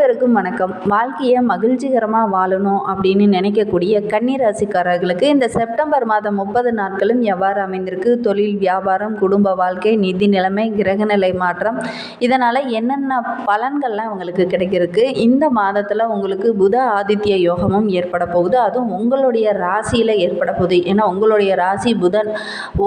அனைவருக்கும் வணக்கம். வாழ்க்கையை மகிழ்ச்சிகரமாக வாழணும் அப்படின்னு நினைக்கக்கூடிய கன்னிராசிக்காரர்களுக்கு இந்த செப்டம்பர் மாதம் முப்பது நாட்களும் எவ்வாறு அமைந்திருக்கு? தொழில் வியாபாரம் குடும்ப வாழ்க்கை நிதி நிலைமை கிரகநிலை மாற்றம் இதனால் என்னென்ன பலன்கள்லாம் உங்களுக்கு கிடைக்கிறதுக்கு? இந்த மாதத்தில் உங்களுக்கு புத ஆதித்ய யோகமும் ஏற்பட போகுது. அதுவும் உங்களுடைய ராசியில் ஏற்பட போகுது. ஏன்னா உங்களுடைய ராசி புதன்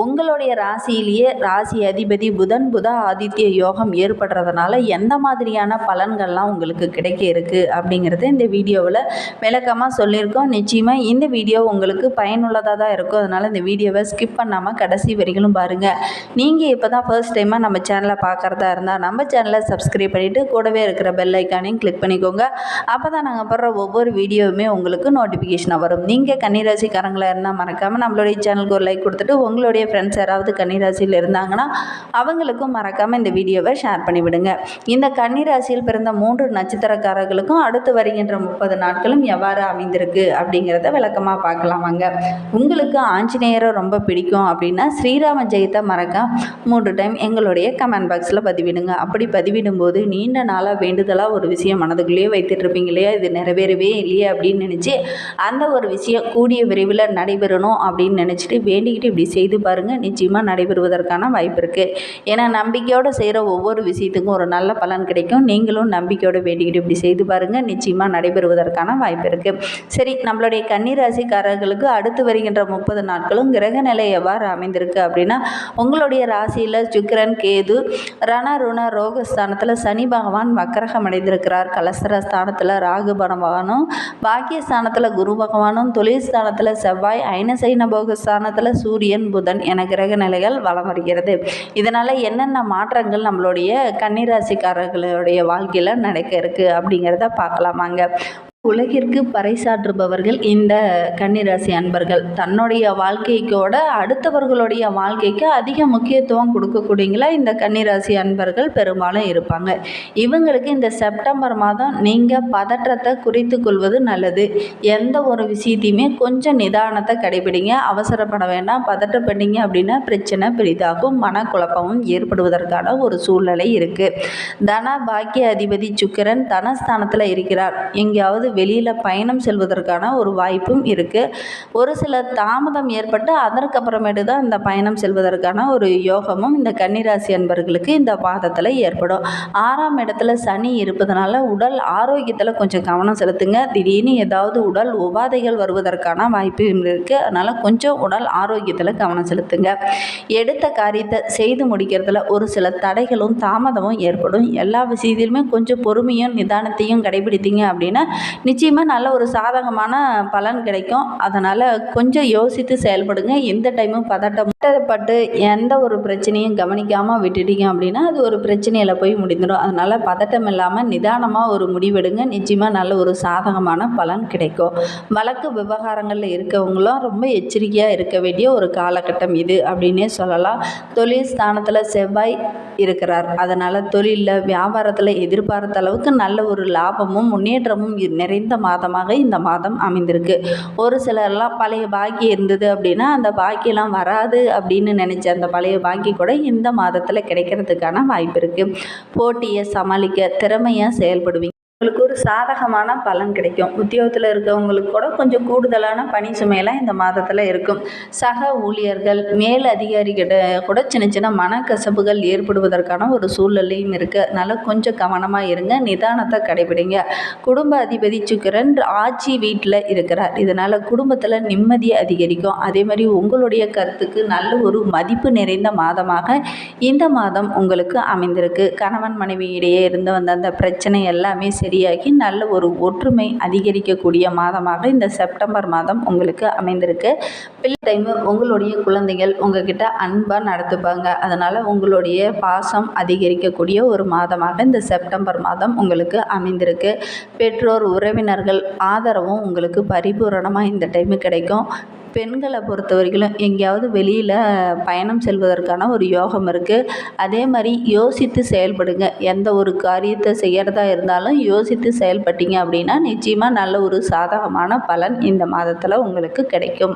உங்களுடைய ராசியிலேயே ராசி அதிபதி புதன் புத ஆதித்ய யோகம் ஏற்படுறதுனால எந்த மாதிரியான பலன்கள்லாம் உங்களுக்கு கிடைக்கும் கிடைக்க இருக்குது அப்படிங்கிறத இந்த வீடியோவில் விளக்கமாக சொல்லியிருக்கோம். நிச்சயமாக இந்த வீடியோ உங்களுக்கு பயனுள்ளதாக தான் இருக்கும். அதனால் இந்த வீடியோவை ஸ்கிப் பண்ணாமல் கடைசி வரைகளும் பாருங்கள் நீங்கள் இப்போ தான் ஃபர்ஸ்ட் டைமாக நம்ம சேனலை பார்க்குறதா இருந்தால் நம்ம சேனலை சப்ஸ்கிரைப் பண்ணிவிட்டு கூடவே இருக்கிற பெல் ஐக்கானையும் கிளிக் பண்ணிக்கோங்க. அப்போ தான் நாங்கள் போடுற ஒவ்வொரு வீடியோவுமே உங்களுக்கு நோட்டிஃபிகேஷனாக வரும். நீங்கள் கன்னிராசிக்காரங்களாக இருந்தால் மறக்காமல் நம்மளுடைய சேனலுக்கு ஒரு லைக் கொடுத்துட்டு உங்களுடைய ஃப்ரெண்ட்ஸ் யாராவது கன்னிராசியில் இருந்தாங்கன்னா அவங்களுக்கும் மறக்காமல் இந்த வீடியோவை ஷேர் பண்ணிவிடுங்க. இந்த கன்னிராசியில் பிறந்த மூன்று நட்சத்திரக்காரர்களுக்கும் அடுத்து வருகின்ற முப்பது நாட்களும் எவ்வாறு அமைந்திருக்கு அப்படிங்கிறத விளக்கமாக பார்க்கலாம் வாங்க. உங்களுக்கு ஆஞ்சநேயரை ரொம்ப பிடிக்கும் அப்படின்னா ஸ்ரீராம ஜெயத்தை மறக்க மூன்று டைம் எங்களுடைய கமெண்ட் பாக்ஸில் பதிவிடுங்க. அப்படி பதிவிடும்போது நீண்ட நாளாக வேண்டுதலாக ஒரு விஷயம் மனதுக்குள்ளேயே வைத்துட்டு இருப்பீங்க இல்லையா? இது நிறைவேறவே இல்லையே அப்படின்னு நினச்சி அந்த ஒரு விஷயம் கூடிய விரைவில் நடைபெறணும் அப்படின்னு நினச்சிட்டு வேண்டிக்கிட்டு இப்படி செய்து பாருங்கள் நிச்சயமாக நடைபெறுவதற்கான வாய்ப்பு இருக்குது ஏன்னா நம்பிக்கையோடு செய்கிற ஒவ்வொரு விஷயத்துக்கும் ஒரு நல்ல பலன் கிடைக்கும். நீங்களும் நம்பிக்கையோடு வேண்டிக்கிட்டு இப்படி செய்து பாருங்கள் நிச்சயமாக நடைபெறுவதற்கான வாய்ப்பு இருக்குது சரி நம்மளுடைய கன்னிராசிக்காரர்களுக்கு அடுத்து வருகின்ற முப்பது நாட்களும் கிரக நிலை எவ்வாறு அமைந்திருக்கு அப்படின்னா உங்களுடைய ராசியில் சுக்கிரன் கேது ரண ருண ரோகஸ்தானத்தில் சனி பகவான் வக்கரகம் அடைந்திருக்கிறார். கலசர ஸ்தானத்தில் ராகு பகவானும் பாக்கியஸ்தானத்தில் குரு பகவானும் தொழில் ஸ்தானத்தில் செவ்வாய் ஐனசைன போக ஸ்தானத்தில் சூரியன் புதன் என கிரக நிலைகள் வலம் வருகிறது. இதனால் என்னென்ன மாற்றங்கள் நம்மளுடைய கன்னிராசிக்காரர்களுடைய வாழ்க்கையில் நடக்க இருக்குது அப்படிங்கிறத பார்க்கலாமாங்க. உலகிற்கு பறைசாற்றுபவர்கள் இந்த கன்னிராசி அன்பர்கள். தன்னுடைய வாழ்க்கைக்கோட அடுத்தவர்களுடைய வாழ்க்கைக்கு அதிக முக்கியத்துவம் கொடுக்கக்கூடியங்களா இந்த கன்னிராசி அன்பர்கள் பெரும்பாலும் இருப்பாங்க. இவங்களுக்கு இந்த செப்டம்பர் மாதம் நீங்கள் பதற்றத்தை குறித்து கொள்வது நல்லது. எந்த ஒரு விஷயத்தையுமே கொஞ்சம் நிதானத்தை கடைபிடிங்க. அவசரப்பட வேண்டாம். பதற்றப்பட்டீங்க அப்படின்னா பிரச்சனை பெரிதாகும். மனக்குழப்பமும் ஏற்படுவதற்கான ஒரு சூழ்நிலை இருக்குது தன பாக்கிய அதிபதி சுக்கிரன் தனஸ்தானத்தில் இருக்கிறார். எங்கேயாவது வெளியில் பயணம் செல்வதற்கான ஒரு வாய்ப்பும் இருக்குது ஒரு சில தாமதம் ஏற்பட்டு அதற்கப்புறமேட்டு தான் இந்த பயணம் செல்வதற்கான ஒரு யோகமும் இந்த கன்னிராசி அன்பர்களுக்கு இந்த பாதத்தில் ஏற்படும். ஆறாம் இடத்துல சனி இருப்பதனால உடல் ஆரோக்கியத்தில் கொஞ்சம் கவனம் செலுத்துங்க. திடீர்னு ஏதாவது உடல் உபாதைகள் வருவதற்கான வாய்ப்பு இருக்குது அதனால் கொஞ்சம் உடல் ஆரோக்கியத்தில் கவனம் செலுத்துங்க. எடுத்த காரியத்தை செய்து முடிக்கிறதுல ஒரு சில தடைகளும் தாமதமும் ஏற்படும். எல்லா விஷயத்திலுமே கொஞ்சம் பொறுமையும் நிதானத்தையும் கடைபிடித்தீங்க அப்படின்னா நிச்சயமாக நல்ல ஒரு சாதகமான பலன் கிடைக்கும். அதனால் கொஞ்சம் யோசித்து செயல்படுங்க. எந்த டைமும் பதட்டம் பட்டு எந்த ஒரு பிரச்சனையும் கவனிக்காமல் விட்டுட்டீங்க அப்படின்னா அது ஒரு பிரச்சனையில் போய் முடிந்துடும். அதனால் பதட்டம் இல்லாமல் நிதானமாக ஒரு முடிவெடுங்க. நிச்சயமாக நல்ல ஒரு சாதகமான பலன் கிடைக்கும். வழக்கு விவகாரங்களில் இருக்கவங்களும் ரொம்ப எச்சரிக்கையாக இருக்க வேண்டிய ஒரு காலகட்டம் இது அப்படின்னே சொல்லலாம். தொழில் ஸ்தானத்தில் செவ்வாய் இருக்கிறார். அதனால் தொழிலில் வியாபாரத்தில் எதிர்பார்த்த அளவுக்கு நல்ல ஒரு லாபமும் முன்னேற்றமும் நிறைய நிறைந்த மாதமாக இந்த மாதம் அமைந்திருக்கு. ஒரு சிலர்லாம் பழைய பாக்கி இருந்தது அப்படின்னா அந்த பாக்கியெல்லாம் வராது அப்படின்னு நினச்ச அந்த பழைய பாக்கி கூட இந்த மாதத்தில் கிடைக்கிறதுக்கான வாய்ப்பு இருக்குது போட்டியை சமாளிக்க திறமையாக செயல்படுவீங்க. உங்களுக்கு ஒரு சாதகமான பலன் கிடைக்கும். உத்தியோகத்தில் இருக்கவங்களுக்கு கூட கொஞ்சம் கூடுதலான பணி சுமையெல்லாம் இந்த மாதத்தில் இருக்கும். சக ஊழியர்கள் மேல் அதிகாரிகிட்ட கூட சின்ன சின்ன மனக்கசப்புகள் ஏற்படுவதற்கான ஒரு சூழ்நிலையும் இருக்குது அதனால் கொஞ்சம் கவனமாக இருங்க நிதானத்தை கடைபிடிங்க. குடும்ப அதிபதி சுக்கிரன் ஆட்சி வீட்டில் இருக்கிறார். இதனால் குடும்பத்தில் நிம்மதி அதிகரிக்கும். அதே மாதிரி உங்களுடைய கருத்துக்கு நல்ல ஒரு மதிப்பு நிறைந்த மாதமாக இந்த மாதம் உங்களுக்கு அமைந்திருக்கு. கணவன் மனைவி இடையே இருந்து வந்த அந்த பிரச்சனை எல்லாமே சரியாகி நல்ல ஒரு ஒற்றுமை அதிகரிக்கக்கூடிய மாதமாக இந்த செப்டம்பர் மாதம் உங்களுக்கு அமைந்திருக்கு. பிள்ளை டைமு உங்களுடைய குழந்தைகள் உங்ககிட்ட அன்பாக நடத்துப்பாங்க. அதனால் உங்களுடைய பாசம் அதிகரிக்கக்கூடிய ஒரு மாதமாக இந்த செப்டம்பர் மாதம் உங்களுக்கு அமைந்திருக்கு. பெற்றோர் உறவினர்கள் ஆதரவும் உங்களுக்கு பரிபூரணமாக இந்த டைமு கிடைக்கும். பெண்களை பொறுத்த வரைக்கும் எங்கேயாவது வெளியில் பயணம் செல்வதற்கான ஒரு யோகம் இருக்குது அதே மாதிரி யோசித்து செயல்படுங்க. எந்த ஒரு காரியத்தை செய்கிறதா இருந்தாலும் யோசித்து செயல்பட்டீங்க அப்படின்னா நிச்சயமாக நல்ல ஒரு சாதகமான பலன் இந்த மாதத்தில் உங்களுக்கு கிடைக்கும்.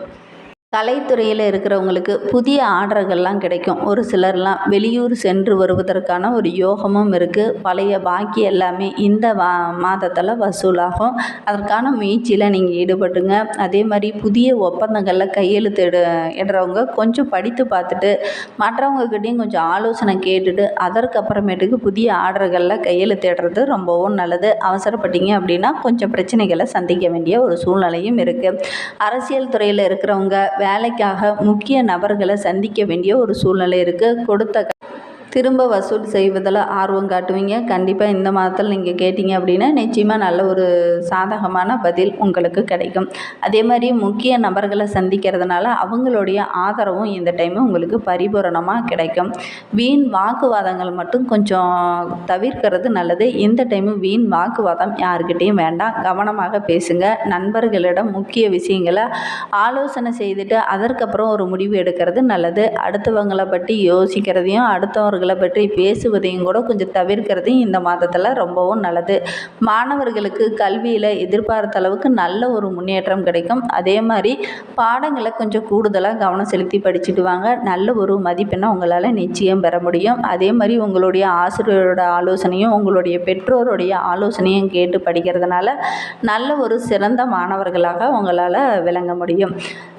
கலைத்துறையில் இருக்கிறவங்களுக்கு புதிய ஆர்டர்கள்லாம் கிடைக்கும். ஒரு சிலர்லாம் வெளியூர் சென்று வருவதற்கான ஒரு யோகமும் இருக்குது பழைய பாக்கி எல்லாமே இந்த வா மாதத்தில் வசூலாகும். அதற்கான முயற்சியில் நீங்கள் ஈடுபட்டுங்க. அதே மாதிரி புதிய ஒப்பந்தங்களில் கையெழுத்து இட இடுறவங்க கொஞ்சம் படித்து பார்த்துட்டு மற்றவங்கக்கிட்டேயும் கொஞ்சம் ஆலோசனை கேட்டுட்டு அதற்கப்புறமேட்டுக்கு புதிய ஆர்டர்களில் கையெழுத்து இடுறது ரொம்பவும் நல்லது. அவசரப்பட்டீங்க அப்படின்னா கொஞ்சம் பிரச்சனைகளை சந்திக்க வேண்டிய ஒரு சூழ்நிலையும் இருக்குது அரசியல் துறையில் இருக்கிறவங்க வேலைக்காக முக்கிய நபர்களை சந்திக்க வேண்டிய ஒரு சூழ்நிலை இருக்குது கொடுத்த திரும்ப வசூல் செய்வதில் ஆர்வம் காட்டுவீங்க. கண்டிப்பாக இந்த மாதத்தில் நீங்கள் கேட்டிங்க அப்படின்னா நிச்சயமாக நல்ல ஒரு சாதகமான பதில் உங்களுக்கு கிடைக்கும். அதே மாதிரி முக்கிய நபர்களை சந்திக்கிறதுனால அவங்களுடைய ஆதரவும் இந்த டைமு உங்களுக்கு பரிபூரணமாக கிடைக்கும். வீண் வாக்குவாதங்கள் மட்டும் கொஞ்சம் தவிர்க்கிறது நல்லது. இந்த டைமு வீண் வாக்குவாதம் யாருக்கிட்டேயும் வேண்டாம். கவனமாக பேசுங்க. நண்பர்களிடம் முக்கிய விஷயங்களை ஆலோசனை செய்துட்டு அதற்கப்புறம் ஒரு முடிவு எடுக்கிறது நல்லது. அடுத்தவங்களை பற்றி யோசிக்கிறதையும் மாணவர்களை பற்றி பேசுவதையும் கூட கொஞ்சம் தவிர்க்கிறதையும் இந்த மாதத்தில் ரொம்பவும் நல்லது. மாணவர்களுக்கு கல்வியில் எதிர்பார்த்த அளவுக்கு நல்ல ஒரு முன்னேற்றம் கிடைக்கும். அதே மாதிரி பாடங்களை கொஞ்சம் கூடுதலாக கவனம் செலுத்தி படிச்சுட்டு வாங்க. நல்ல ஒரு மதிப்பெண்ணை உங்களால் நிச்சயம் பெற முடியும். அதே மாதிரி உங்களுடைய ஆசிரியரோட ஆலோசனையும் உங்களுடைய பெற்றோருடைய ஆலோசனையும் கேட்டு படிக்கிறதுனால நல்ல ஒரு சிறந்த மாணவர்களாக உங்களால் விளங்க முடியும்.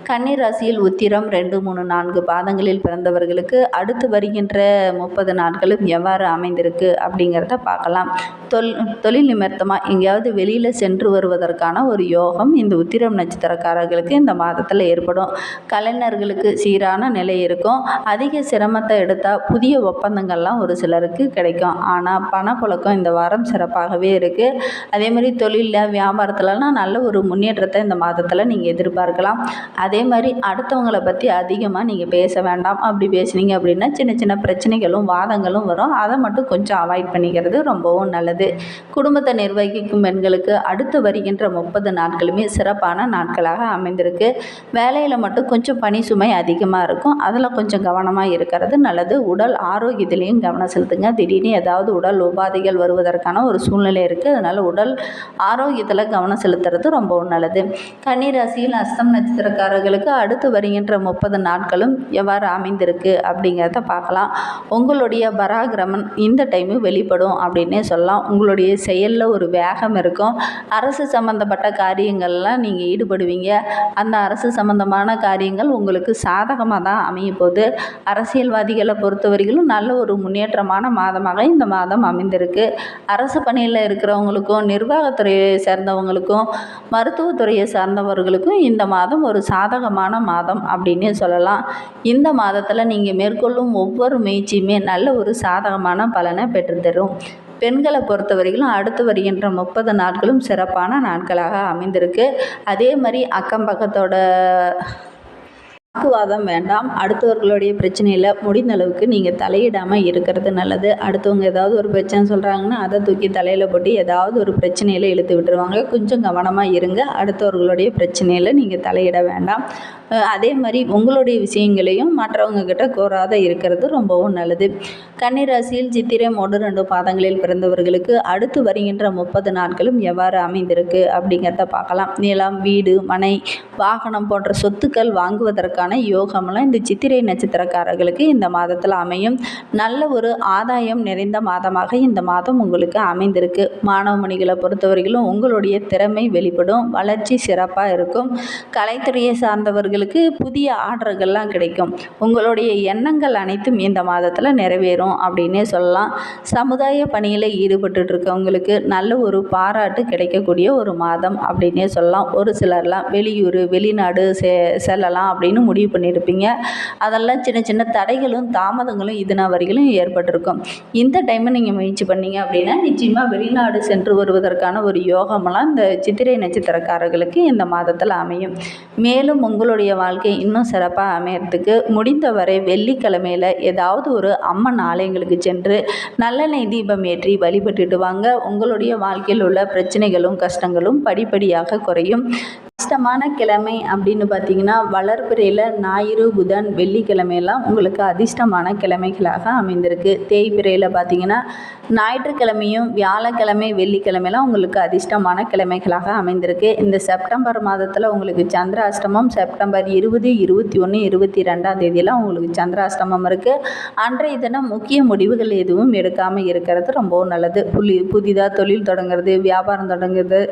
கன்னி ராசியில் உத்திரம் ரெண்டு மூணு நான்கு பாதங்களில் பிறந்தவர்களுக்கு அடுத்து வருகின்ற முப்பது நாட்களும் எவ்வாறு அமைந்திருக்கு அப்படிங்கிறத பார்க்கலாம். தொல் தொழில் நிமித்தமாக எங்கேயாவது வெளியில் சென்று வருவதற்கான ஒரு யோகம் இந்த உத்திரம் நட்சத்திரக்காரர்களுக்கு இந்த மாதத்தில் ஏற்படும். கலைஞர்களுக்கு சீரான நிலை இருக்கும். அதிக சிரமத்தை எடுத்தால் புதிய ஒப்பந்தங்கள்லாம் ஒரு சிலருக்கு கிடைக்கும். ஆனால் பணப்புழக்கம் இந்த வாரம் சிறப்பாகவே இருக்குது அதே மாதிரி தொழிலில் வியாபாரத்துலலாம் நல்ல ஒரு முன்னேற்றத்தை இந்த மாதத்தில் நீங்கள் எதிர்பார்க்கலாம். அதே அதே மாதிரி அடுத்தவங்களை பற்றி அதிகமாக நீங்கள் பேச வேண்டாம். அப்படி பேசுனீங்க அப்படின்னா சின்ன சின்ன பிரச்சனைகளும் வாதங்களும் வரும். அதை மட்டும் கொஞ்சம் அவாய்ட் பண்ணிக்கிறது ரொம்பவும் நல்லது. குடும்பத்தை நிர்வகிக்கும் பெண்களுக்கு அடுத்து வருகின்ற முப்பது நாட்களுமே சிறப்பான நாட்களாக அமைந்திருக்கு. வேலையில் மட்டும் கொஞ்சம் பணி சுமை அதிகமாக இருக்கும். அதில் கொஞ்சம் கவனமாக இருக்கிறது நல்லது. உடல் ஆரோக்கியத்திலையும் கவனம் செலுத்துங்க. திடீர்னு ஏதாவது உடல் உபாதைகள் வருவதற்கான ஒரு சூழ்நிலை இருக்குது அதனால் உடல் ஆரோக்கியத்தில் கவனம் செலுத்துறது ரொம்பவும் நல்லது. கன்னிராசியில் அஸ்தம் அவர்களுக்கு அடுத்து வருகின்ற முப்பது நாட்களும் எவ்வாறு அமைந்திருக்கு அப்படிங்கிறத பார்க்கலாம். உங்களுடைய பராக்கிரமன் இந்த டைமு வெளிப்படும் அப்படின்னே சொல்லலாம். உங்களுடைய செயலில் ஒரு வேகம் இருக்கும். அரசு சம்மந்தப்பட்ட காரியங்கள்லாம் நீங்கள் ஈடுபடுவீங்க. அந்த அரசு சம்மந்தமான காரியங்கள் உங்களுக்கு சாதகமாக தான் அமைய போகுது. அரசியல்வாதிகளை பொறுத்தவரையிலும் நல்ல ஒரு முன்னேற்றமான மாதமாக இந்த மாதம் அமைந்திருக்கு. அரசு பணியில் இருக்கிறவங்களுக்கும் நிர்வாகத்துறையை சேர்ந்தவங்களுக்கும் மருத்துவத்துறையை சார்ந்தவர்களுக்கும் இந்த மாதம் ஒரு சாதகமான மாதம் அப்படின்னே சொல்லலாம். இந்த மாதத்தில் நீங்கள் மேற்கொள்ளும் ஒவ்வொரு முயற்சியுமே நல்ல ஒரு சாதகமான பலனை பெற்றுத்தரும். பெண்களை பொறுத்த வரைக்கும் அடுத்து வருகின்ற முப்பது நாட்களும் சிறப்பான நாட்களாக அமைந்திருக்கு. அதே மாதிரி அக்கம் பக்கத்தோட வாக்குவாதம் வேண்டாம். அடுத்தவர்களுடைய பிரச்சனையில் முடிந்த அளவுக்கு நீங்கள் தலையிடாமல் இருக்கிறது நல்லது. அடுத்தவங்க ஏதாவது ஒரு பிரச்சனை சொல்கிறாங்கன்னா அதை தூக்கி தலையில் போட்டு ஏதாவது ஒரு பிரச்சனையில் இழுத்து விட்டுருவாங்க. கொஞ்சம் கவனமாக இருங்க. அடுத்தவர்களுடைய பிரச்சனையில் நீங்கள் தலையிட வேண்டாம். அதே மாதிரி உங்களுடைய விஷயங்களையும் மற்றவங்க கிட்ட கோராத இருக்கிறது ரொம்பவும் நல்லது. கன்னிராசியில் சித்திரை ஒன்று ரெண்டு பாதங்களில் பிறந்தவர்களுக்கு அடுத்து வருகின்ற முப்பது நாட்களும் எவ்வாறு அமைந்திருக்கு அப்படிங்கிறத பார்க்கலாம். நிலம் வீடு மனை வாகனம் போன்ற சொத்துக்கள் வாங்குவதற்கான யோகம்லாம் இந்த சித்திரை நட்சத்திரக்காரர்களுக்கு இந்த மாதத்தில் அமையும். நல்ல ஒரு ஆதாயம் நிறைந்த மாதமாக இந்த மாதம் உங்களுக்கு அமைந்திருக்கு. மாணவ மணிகளை பொறுத்தவரையிலும் உங்களுடைய திறமை வெளிப்படும். வளர்ச்சி சிறப்பாக இருக்கும். கலைத்துறையை சார்ந்தவர்களுக்கு புதிய ஆர்டர்கள்லாம் கிடைக்கும். உங்களுடைய எண்ணங்கள் அனைத்தும் இந்த மாதத்தில் நிறைவேறும் அப்படின்னே சொல்லலாம். சமுதாய பணியில் ஈடுபட்டு இருக்கவங்களுக்கு நல்ல ஒரு பாராட்டு கிடைக்கக்கூடிய ஒரு மாதம் அப்படின்னே சொல்லலாம். ஒரு சிலர்லாம் வெளியூர் வெளிநாடு செ செல்லலாம் அப்படின்னு முடிவு பண்ணியிருப்பீங்க. அதெல்லாம் சின்ன சின்ன தடைகளும் தாமதங்களும் இதுனா வரிகளும் ஏற்பட்டிருக்கும். இந்த டைமை நீங்கள் முயற்சி பண்ணீங்க அப்படின்னா நிச்சயமாக வெளிநாடு சென்று வருவதற்கான ஒரு யோகமெல்லாம் இந்த சித்திரை நட்சத்திரக்காரர்களுக்கு இந்த மாதத்தில் அமையும். மேலும் உங்களுடைய வாழ்க்கை இன்னும் சிறப்பாக அமையறதுக்கு முடிந்தவரை வெள்ளிக்கிழமையில் ஏதாவது ஒரு அம்மன் ஆலயங்களுக்கு சென்று நல்லெண்ணெய் தீபம் ஏற்றி வழிபட்டுட்டு வாங்க. உங்களுடைய வாழ்க்கையில் உள்ள பிரச்சனைகளும் கஷ்டங்களும் படிப்படியாக குறையும். அதிர்ஷ்டமான கிழமை அப்படின்னு பார்த்தீங்கன்னா வளர்பிறையில் ஞாயிறு புதன் வெள்ளிக்கிழமையெல்லாம் உங்களுக்கு அதிர்ஷ்டமான கிழமைகளாக அமைந்திருக்கு. தேய்பிறையில் பார்த்தீங்கன்னா ஞாயிற்றுக்கிழமையும் வியாழக்கிழமை வெள்ளிக்கிழமையெல்லாம் உங்களுக்கு அதிர்ஷ்டமான கிழமைகளாக அமைந்திருக்கு. இந்த செப்டம்பர் மாதத்தில் உங்களுக்கு சந்திராஷ்டமம் செப்டம்பர் இருபது இருபத்தி ஒன்று இருபத்தி ரெண்டாம் தேதியெல்லாம் உங்களுக்கு சந்திராஷ்டமம் இருக்குது அன்றைய தினம் முக்கிய முடிவுகள் எதுவும் எடுக்காமல் இருக்கிறது ரொம்பவும் நல்லது. புள்ளி புதிதாக தொழில் தொடங்குறது வியாபாரம் தொடங்குறது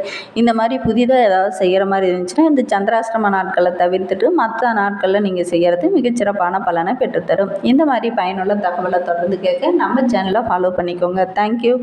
இந்த மாதிரி புதிதாக ஏதாவது செய்கிற மாதிரி இருந்துச்சுன்னா இந்த சந்திராஷ்டம நாட்களை தவிர்த்துட்டு மற்ற நாட்களில் நீங்கள் செய்கிறது மிகச்சிறப்பான பலனை பெற்றுத்தரும். இந்த மாதிரி பயனுள்ள தகவலை தொடர்ந்து கேட்க நம்ம சேனலை ஃபாலோ பண்ணிக்கோங்க. தேங்க்யூ